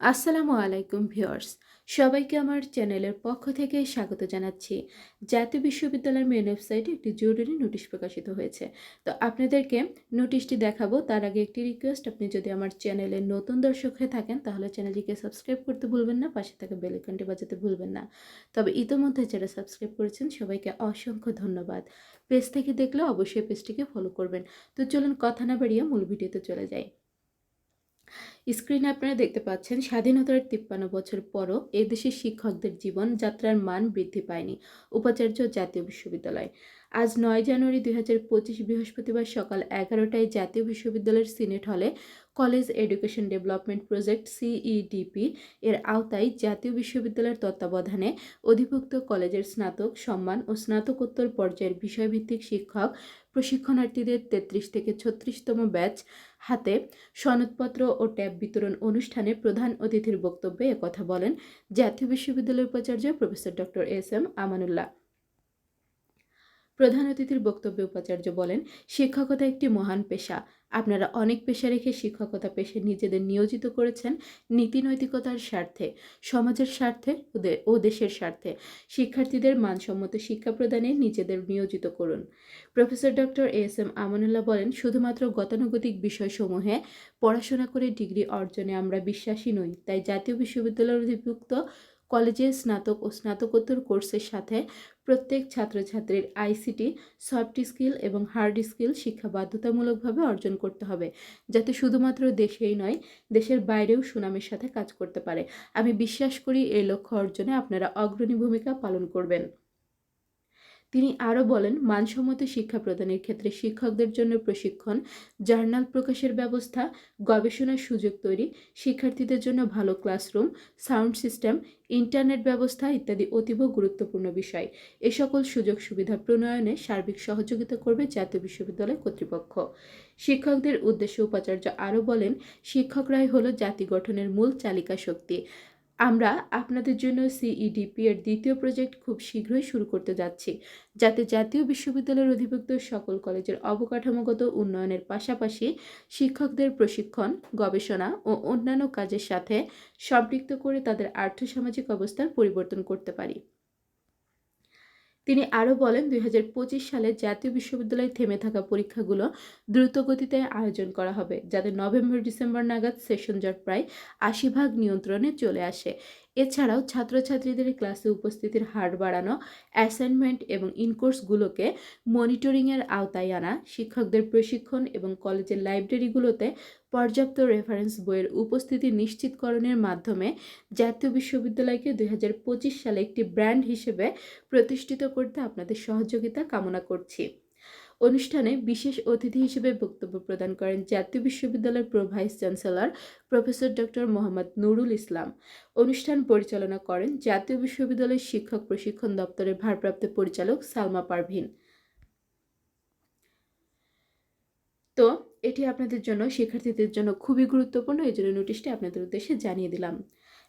আসসালামু আলাইকুম ভিউয়ার্স। সবাইকে আমার চ্যানেলের পক্ষ থেকে স্বাগত জানাচ্ছি। জাতীয় বিশ্ববিদ্যালয়ের মেন ওয়েবসাইটে একটি জরুরি নোটিশ প্রকাশিত হয়েছে। তো আপনাদেরকে নোটিশটি দেখাবো। তার আগে একটি রিকোয়েস্ট, আপনি যদি আমার চ্যানেলের নতুন দর্শক হয়ে থাকেন, তাহলে চ্যানেলটিকে সাবস্ক্রাইব করতে ভুলবেন না, পাশে থাকা বেলাইকনটি বাজাতে ভুলবেন না। তবে ইতোমধ্যে যারা সাবস্ক্রাইব করেছেন, সবাইকে অসংখ্য ধন্যবাদ। পেজ থেকে দেখলে অবশ্যই পেজটিকে ফলো করবেন। তো চলুন কথা না বাড়িয়ে মূল ভিডিওতে চলে যাই। স্ক্রিনে আপনারা দেখতে পাচ্ছেন, স্বাধীনতার তিপ্পান্ন বছর পরও এদেশের শিক্ষকদের জীবন যাত্রার মান বৃদ্ধি পায়নি উপাচার্য জাতীয় বিশ্ববিদ্যালয়। আজ নয় জানুয়ারি দুই হাজার পঁচিশ বৃহস্পতিবার সকাল এগারোটায় জাতীয় বিশ্ববিদ্যালয়ের সিনেট হলে college education development project CEDP এর আওতায় জাতীয় বিশ্ববিদ্যালয়ের তত্ত্বাবধানে অধিভুক্ত কলেজের স্নাতক সম্মান ও স্নাতকোত্তর পর্যায়ের বিষয়ভিত্তিক শিক্ষক প্রশিক্ষণার্থীদের তেত্রিশ থেকে ছত্রিশতম ব্যাচ হাতে সনদপত্র ও ট্যাব বিতরণ অনুষ্ঠানে প্রধান অতিথির বক্তব্যে একথা বলেন জাতীয় বিশ্ববিদ্যালয়ের উপাচার্য professor doctor S M Amanullah. প্রধান অতিথির বক্তব্যে উপাচার্য বলেন, শিক্ষকতা একটি মহান পেশা। আপনারা অনেক পেশা রেখে শিক্ষকতা পেশে নিজেদের নিয়োজিত করেছেন নীতি নৈতিকতার স্বার্থে, সমাজের স্বার্থে ও দেশের স্বার্থে। শিক্ষার্থীদের মানসম্মত শিক্ষা প্রদানে নিজেদের নিয়োজিত করুন। Professor doctor S M Amanullah বলেন, শুধুমাত্র গতানুগতিক বিষয়সমূহে পড়াশোনা করে ডিগ্রি অর্জনে আমরা বিশ্বাসী নই, তাই জাতীয় বিশ্ববিদ্যালয়ের অধিভুক্ত কলেজে স্নাতক ও স্নাতকোত্তর কোর্সের সাথে প্রত্যেক ছাত্রছাত্রীর আইসিটি, সফট স্কিল এবং হার্ড স্কিল শিক্ষা বাধ্যতামূলকভাবে অর্জন করতে হবে, যাতে শুধুমাত্র দেশেই নয়, দেশের বাইরেও সুনামের সাথে কাজ করতে পারে। আমি বিশ্বাস করি এই লক্ষ্য অর্জনে আপনারা অগ্রণী ভূমিকা পালন করবেন। তিনি আরও বলেন, মানসম্মত শিক্ষা প্রদানের ক্ষেত্রে শিক্ষকদের জন্য প্রশিক্ষণ, জার্নাল প্রকাশের ব্যবস্থা, গবেষণার সুযোগ তৈরি, শিক্ষার্থীদের জন্য ভালো ক্লাসরুম, সাউন্ড সিস্টেম, ইন্টারনেট ব্যবস্থা ইত্যাদি অতীব গুরুত্বপূর্ণ বিষয়। এ সকল সুযোগ সুবিধা প্রণয়নে সার্বিক সহযোগিতা করবে জাতীয় বিশ্ববিদ্যালয় কর্তৃপক্ষ। শিক্ষকদের উদ্দেশ্যে উপাচার্য আরও বলেন, শিক্ষকরাই হলো জাতি গঠনের মূল চালিকা শক্তি আমরা আপনাদের জন্য সিইডিপি এর দ্বিতীয় প্রজেক্ট খুব শীঘ্রই শুরু করতে যাচ্ছি, যাতে জাতীয় বিশ্ববিদ্যালয়ের অধিভুক্ত সকল কলেজের অবকাঠামোগত উন্নয়নের পাশাপাশি শিক্ষকদের প্রশিক্ষণ, গবেষণা ও অন্যান্য কাজের সাথে সম্পৃক্ত করে তাদের আর্থসামাজিক অবস্থার পরিবর্তন করতে পারি। তিনি আরও বলেন, দুই হাজার পঁচিশ সালে জাতীয় বিশ্ববিদ্যালয়ে থেমে থাকা পরীক্ষাগুলো দ্রুতগতিতে আয়োজন করা হবে, যাতে নভেম্বর ডিসেম্বর নাগাদ সেশন জট প্রায় আশি ভাগ নিয়ন্ত্রণে চলে আসে। এছাড়াও ছাত্রছাত্রীদের ক্লাসে উপস্থিতির হার বাড়ানো অ্যাসাইনমেন্ট এবং ইনকোর্সগুলোকে মনিটরিংয়ের আওতায় আনা, শিক্ষকদের প্রশিক্ষণ এবং কলেজের লাইব্রেরিগুলোতে পর্যাপ্ত রেফারেন্স বইয়ের উপস্থিতি নিশ্চিতকরণের মাধ্যমে জাতীয় বিশ্ববিদ্যালয়কে দু হাজার পঁচিশ সালে একটি ব্র্যান্ড হিসেবে প্রতিষ্ঠিত করতে আপনাদের সহযোগিতা কামনা করছি। অনুষ্ঠানে বিশেষ অতিথি হিসেবে বক্তব্য প্রদান করেন জাতীয় বিশ্ববিদ্যালয়ের pro vice chancellor professor doctor Mohammad Nurul Islam. অনুষ্ঠান পরিচালনা করেন জাতীয় বিশ্ববিদ্যালয়ের শিক্ষক প্রশিক্ষণ দপ্তরের ভারপ্রাপ্ত পরিচালক সালমা পারভিন। তো, এটি আপনাদের জন্য, শিক্ষার্থীদের জন্য খুবই গুরুত্বপূর্ণ। এই জন্য নোটিশটি আপনাদের উদ্দেশ্যে জানিয়ে দিলাম।